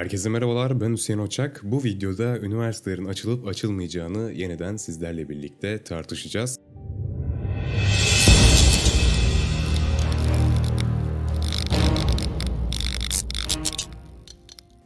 Herkese merhabalar ben Hüseyin Oçak. Bu videoda üniversitelerin açılıp açılmayacağını yeniden sizlerle birlikte tartışacağız.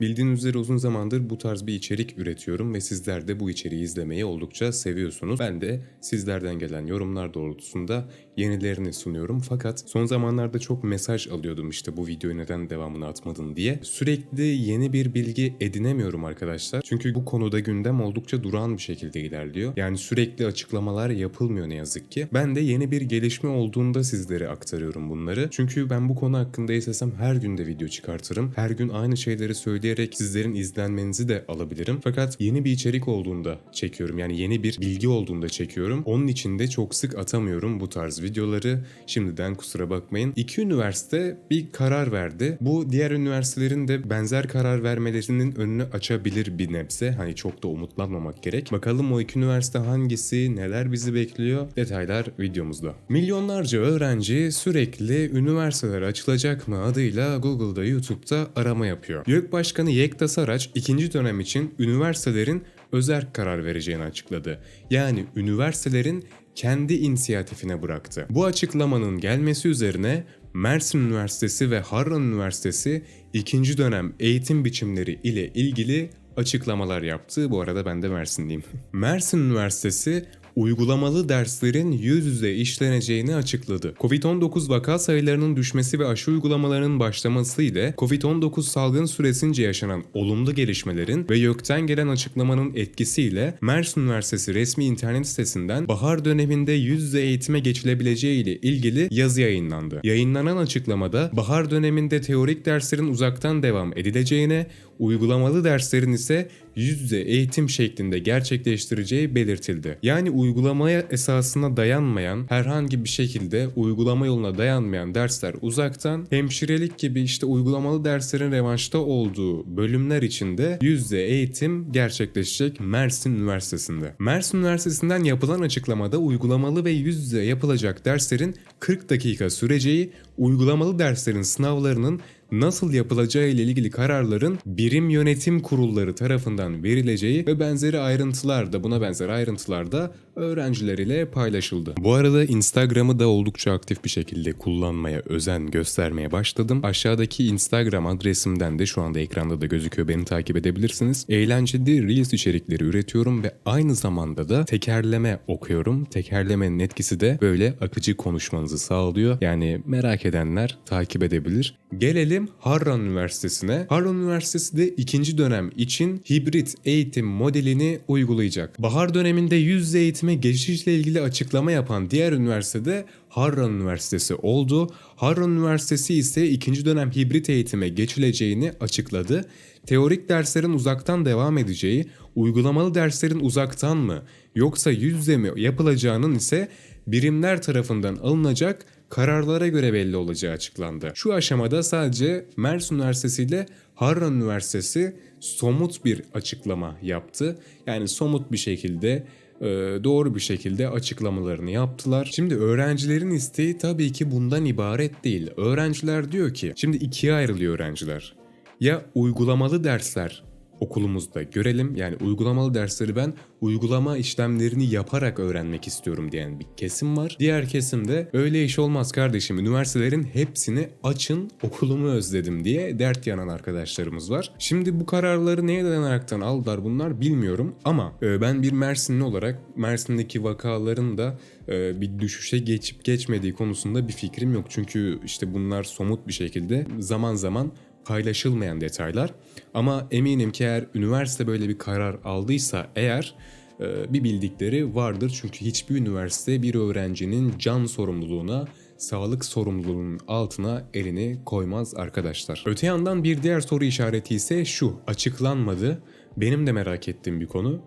Bildiğiniz üzere uzun zamandır bu tarz bir içerik üretiyorum ve sizler de bu içeriği izlemeyi oldukça seviyorsunuz. Ben de sizlerden gelen yorumlar doğrultusunda yenilerini sunuyorum. Fakat son zamanlarda çok mesaj alıyordum işte bu videoyu neden devamını atmadın diye. Sürekli yeni bir bilgi edinemiyorum arkadaşlar. Çünkü bu konuda gündem oldukça durağan bir şekilde ilerliyor. Yani sürekli açıklamalar yapılmıyor ne yazık ki. Ben de yeni bir gelişme olduğunda sizlere aktarıyorum bunları. Çünkü ben bu konu hakkında istesem her gün de video çıkartırım. Her gün aynı şeyleri söyleyerek sizlerin izlenmenizi de alabilirim. Fakat yeni bir içerik olduğunda çekiyorum. Yani yeni bir bilgi olduğunda çekiyorum. Onun için de çok sık atamıyorum bu tarz videoları. Şimdiden kusura bakmayın. İki üniversite bir karar verdi. Bu diğer üniversitelerin de benzer karar vermelerinin önünü açabilir bir nebze. Hani çok da umutlanmamak gerek. Bakalım o iki üniversite hangisi, neler bizi bekliyor? Detaylar videomuzda. Milyonlarca öğrenci sürekli üniversiteler açılacak mı adıyla Google'da, YouTube'da arama yapıyor. YÖK Başkanı Yekta Saraç ikinci dönem için üniversitelerin özerk karar vereceğini açıkladı. Yani üniversitelerin kendi inisiyatifine bıraktı. Bu açıklamanın gelmesi üzerine Mersin Üniversitesi ve Harran Üniversitesi ikinci dönem eğitim biçimleri ile ilgili açıklamalar yaptı. Bu arada ben de Mersinliyim. Mersin Üniversitesi uygulamalı derslerin yüz yüze işleneceğini açıkladı. Covid-19 vaka sayılarının düşmesi ve aşı uygulamalarının başlaması ile Covid-19 salgın süresince yaşanan olumlu gelişmelerin ve YÖK'ten gelen açıklamanın etkisiyle Mersin Üniversitesi resmi internet sitesinden bahar döneminde yüz yüze eğitime geçilebileceği ile ilgili yazı yayınlandı. Yayınlanan açıklamada bahar döneminde teorik derslerin uzaktan devam edileceğine, uygulamalı derslerin ise yüz yüze eğitim şeklinde gerçekleştireceği belirtildi. Yani uygulamaya esasına dayanmayan, herhangi bir şekilde uygulama yoluna dayanmayan dersler uzaktan, hemşirelik gibi işte uygulamalı derslerin revanşta olduğu bölümler içinde yüz yüze eğitim gerçekleşecek Mersin Üniversitesi'nde. Mersin Üniversitesi'nden yapılan açıklamada uygulamalı ve yüz yüze yapılacak derslerin 40 dakika süreceği, uygulamalı derslerin sınavlarının nasıl yapılacağı ile ilgili kararların birim yönetim kurulları tarafından verileceği ve benzeri ayrıntılar da buna benzer ayrıntılar da öğrenciler ile paylaşıldı. Bu arada Instagram'ı da oldukça aktif bir şekilde kullanmaya özen göstermeye başladım. Aşağıdaki Instagram adresimden de şu anda ekranda da gözüküyor beni takip edebilirsiniz. Eğlenceli Reels içerikleri üretiyorum ve aynı zamanda da tekerleme okuyorum. Tekerlemenin etkisi de böyle akıcı konuşmanızı sağlıyor. Yani merak edenler takip edebilir. Gelelim Harran Üniversitesi'ne. Harran Üniversitesi de ikinci dönem için hibrit eğitim modelini uygulayacak. Bahar döneminde yüz yüze eğitime geçişle ilgili açıklama yapan diğer üniversitede Harran Üniversitesi oldu. Harran Üniversitesi ise ikinci dönem hibrit eğitime geçileceğini açıkladı. Teorik derslerin uzaktan devam edeceği, uygulamalı derslerin uzaktan mı yoksa yüz yüze mi yapılacağının ise birimler tarafından alınacak kararlara göre belli olacağı açıklandı. Şu aşamada sadece Mersin Üniversitesi ile Harran Üniversitesi somut bir açıklama yaptı. Yani somut bir şekilde e, doğru bir şekilde açıklamalarını yaptılar. Şimdi öğrencilerin isteği tabii ki bundan ibaret değil. Öğrenciler diyor ki, şimdi ikiye ayrılıyor öğrenciler. Ya uygulamalı dersler okulumuzda görelim. Yani uygulamalı dersleri ben uygulama işlemlerini yaparak öğrenmek istiyorum diyen bir kesim var. Diğer kesimde öyle iş olmaz kardeşim. Üniversitelerin hepsini açın okulumu özledim diye dert yanan arkadaşlarımız var. Şimdi bu kararları neye dayanaraktan aldılar bunlar bilmiyorum ama e, ben bir Mersinli olarak Mersin'deki vakaların da e, bir düşüşe geçip geçmediği konusunda bir fikrim yok. Çünkü işte bunlar somut bir şekilde zaman zaman paylaşılmayan detaylar. Ama eminim ki eğer üniversite böyle bir karar aldıysa eğer e, bir bildikleri vardır. Çünkü hiçbir üniversite bir öğrencinin can sorumluluğuna sağlık sorumluluğunun altına elini koymaz arkadaşlar. Öte yandan bir diğer soru işareti ise şu açıklanmadı. Benim de merak ettiğim bir konu.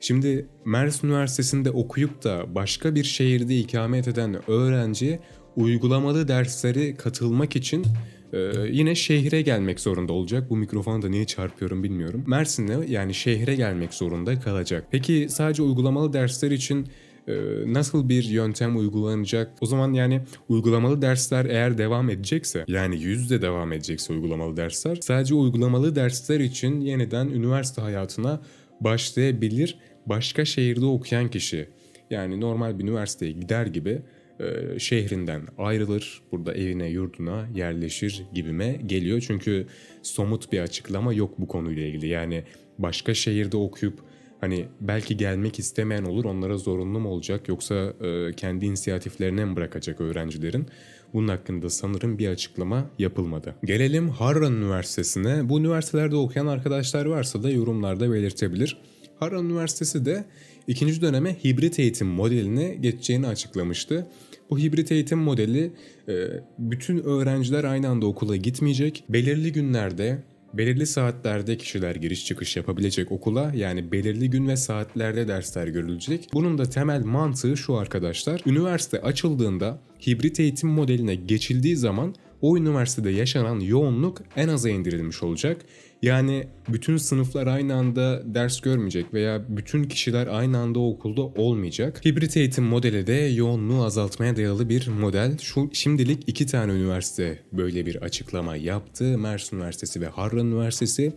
Şimdi Mersin Üniversitesi'nde okuyup da başka bir şehirde ikamet eden öğrenci uygulamalı dersleri katılmak için ee, yine şehre gelmek zorunda olacak. Bu mikrofonu da niye çarpıyorum bilmiyorum. Mersin'e yani şehre gelmek zorunda kalacak. Peki sadece uygulamalı dersler için e, nasıl bir yöntem uygulanacak? O zaman yani uygulamalı dersler eğer devam edecekse yani yüzde devam edecekse uygulamalı dersler sadece uygulamalı dersler için yeniden üniversite hayatına başlayabilir başka şehirde okuyan kişi. Yani normal bir üniversiteye gider gibi e, şehrinden ayrılır. Burada evine yurduna yerleşir gibime geliyor. Çünkü somut bir açıklama yok bu konuyla ilgili. Yani başka şehirde okuyup hani belki gelmek istemeyen olur onlara zorunlu mu olacak yoksa e, kendi inisiyatiflerine mi bırakacak öğrencilerin? Bunun hakkında sanırım bir açıklama yapılmadı. Gelelim Harran Üniversitesi'ne. Bu üniversitelerde okuyan arkadaşlar varsa da yorumlarda belirtebilir. Harran Üniversitesi de ikinci döneme hibrit eğitim modeline geçeceğini açıklamıştı. Bu hibrit eğitim modeli e, bütün öğrenciler aynı anda okula gitmeyecek. Belirli günlerde Belirli saatlerde kişiler giriş çıkış yapabilecek okula yani belirli gün ve saatlerde dersler görülecek. Bunun da temel mantığı şu arkadaşlar. Üniversite açıldığında hibrit eğitim modeline geçildiği zaman o üniversitede yaşanan yoğunluk en aza indirilmiş olacak. Yani bütün sınıflar aynı anda ders görmeyecek veya bütün kişiler aynı anda okulda olmayacak. Hibrit eğitim modeli de yoğunluğu azaltmaya dayalı bir model. Şu şimdilik iki tane üniversite böyle bir açıklama yaptı. Mersin Üniversitesi ve Harran Üniversitesi.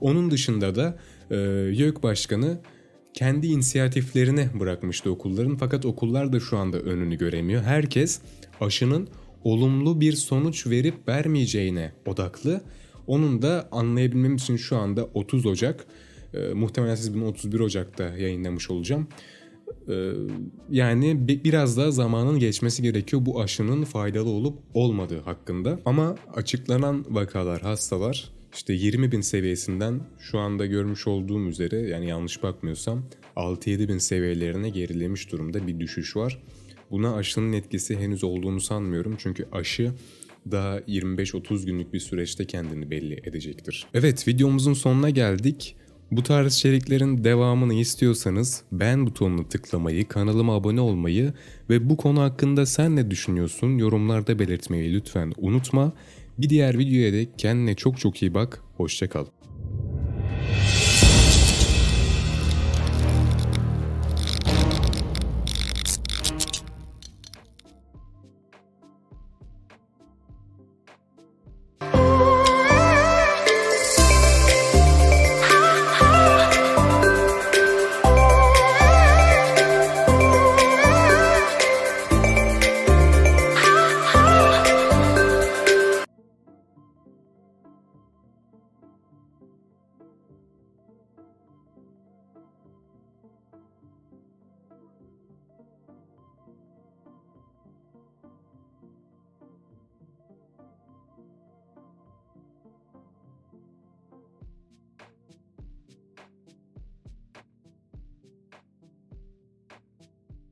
Onun dışında da e, YÖK Başkanı kendi inisiyatiflerine bırakmıştı okulların fakat okullar da şu anda önünü göremiyor. Herkes aşının olumlu bir sonuç verip vermeyeceğine odaklı. Onun da anlayabilmem için şu anda 30 Ocak. e, muhtemelen siz bunu 31 Ocak'ta yayınlamış olacağım. E, yani bi- biraz daha zamanın geçmesi gerekiyor bu aşının faydalı olup olmadığı hakkında. Ama açıklanan vakalar, hastalar işte 20 bin seviyesinden şu anda görmüş olduğum üzere yani yanlış bakmıyorsam 6-7 bin seviyelerine gerilemiş durumda bir düşüş var. Buna aşının etkisi henüz olduğunu sanmıyorum çünkü aşı daha 25-30 günlük bir süreçte kendini belli edecektir. Evet videomuzun sonuna geldik. Bu tarz içeriklerin devamını istiyorsanız beğen butonunu tıklamayı, kanalıma abone olmayı ve bu konu hakkında sen ne düşünüyorsun yorumlarda belirtmeyi lütfen unutma. Bir diğer videoya dek kendine çok çok iyi bak, hoşça kal.